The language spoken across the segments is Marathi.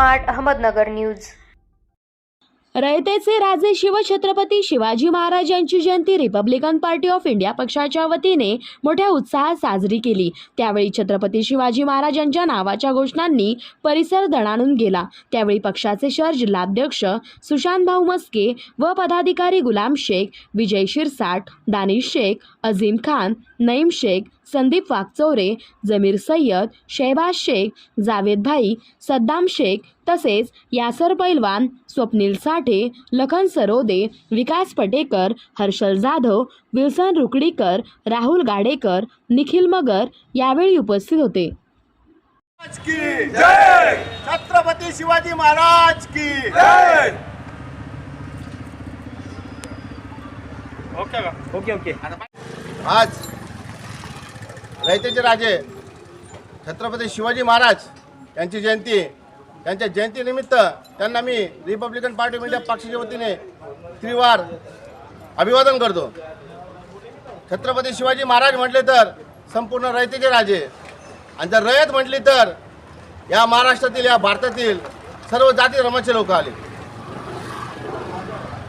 Smart Ahmednagar news. रयतेचे राजे शिवछत्रपती शिवाजी महाराज यांची जयंती रिपब्लिकन पार्टी ऑफ इंडिया पक्षाच्या वतीने मोठ्या उत्साहात साजरी केली. त्यावेळी छत्रपती शिवाजी महाराज यांच्या नावाच्या घोषणांनी परिसर दणाणून गेला. त्यावेळी पक्षाचे शहर जिल्हाध्यक्ष सुशांत भाऊ मस्के व पदाधिकारी गुलाम शेख विजय शिरसाट दानिश शेख अझीम खान नईम शेख संदीप वागचौरे जमीर सय्यद शहबाज शेख जावेद भाई सद्दाम शेख तसेच यासर पैलवान स्वप्नील साठे लखन सरोदे विकास पटेकर हर्षल जाधव विल्सन रुकडीकर राहुल गाडेकर निखिल मगर यावेळी उपस्थित होते. महाराज की जय! छत्रपती शिवाजी महाराज की जय! Okay okay okay. आज रयतेचे राजे छत्रपती शिवाजी महाराज यांची जयंती त्यांच्या जयंतीनिमित्त त्यांना मी रिपब्लिकन पार्टी ऑफ इंडिया पक्षाच्या वतीने त्रिवार अभिवादन करतो. छत्रपती शिवाजी महाराज म्हटले तर संपूर्ण रयतेचे राजे. आणि जर रयत म्हटली तर या महाराष्ट्रातील या भारतातील सर्व जाती धर्माचे लोक आले.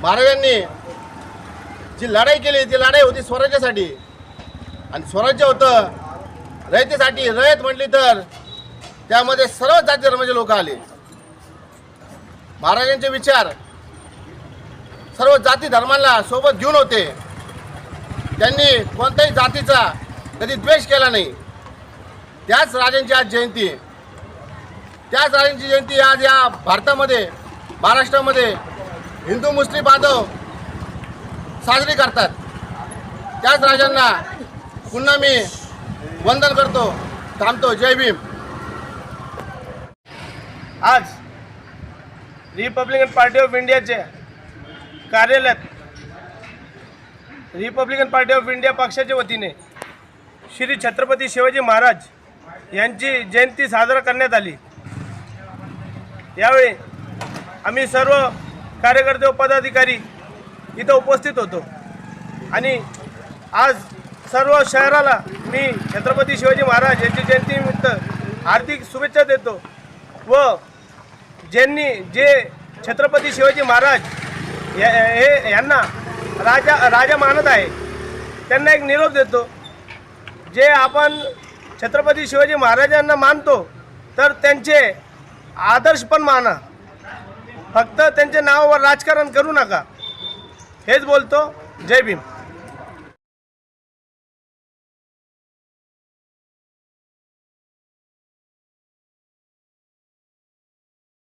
महाराजांनी जी लढाई केली ती लढाई होती स्वराज्यासाठी. आणि स्वराज्य होतं. रयतेसाठी रयत म्हटली तर त्यामध्ये सर्व जाती धर्माचे लोक आले. महाराजांचे विचार सर्व जाती धर्मांना सोबत घेऊन होते. त्यांनी कोणत्याही जातीचा कधी द्वेष केला नाही. त्याच राजांची आज जयंती त्याच राजांची जयंती आज या भारतामध्ये महाराष्ट्रामध्ये हिंदू मुस्लिम बांधव साजरी करतात. त्याच राजांना पुन्हा मी वंदन करतो. थांबतो. जय भीम. आज रिपब्लिकन पार्टी ऑफ इंडियाचे कार्यालयात रिपब्लिकन पार्टी ऑफ इंडिया पक्षाच्या वतीने श्री छत्रपती शिवाजी महाराज यांची जयंती साजरा करण्यात आली. यावेळी आम्ही सर्व कार्यकर्ते व पदाधिकारी इथं उपस्थित होतो. आणि आज सर्व शहराला मी छत्रपती शिवाजी महाराज यांची जयंतीनिमित्त हार्दिक शुभेच्छा देतो व ज्यांनी जे छत्रपती शिवाजी महाराज या- हे यांना राजा राजा मानत आहे त्यांना एक निरोप देतो. जे आपण छत्रपती शिवाजी महाराजांना मानतो तर त्यांचे आदर्श पण माना. फक्त त्यांच्या नावावर राजकारण करू नका. हेच बोलतो. जय भीम.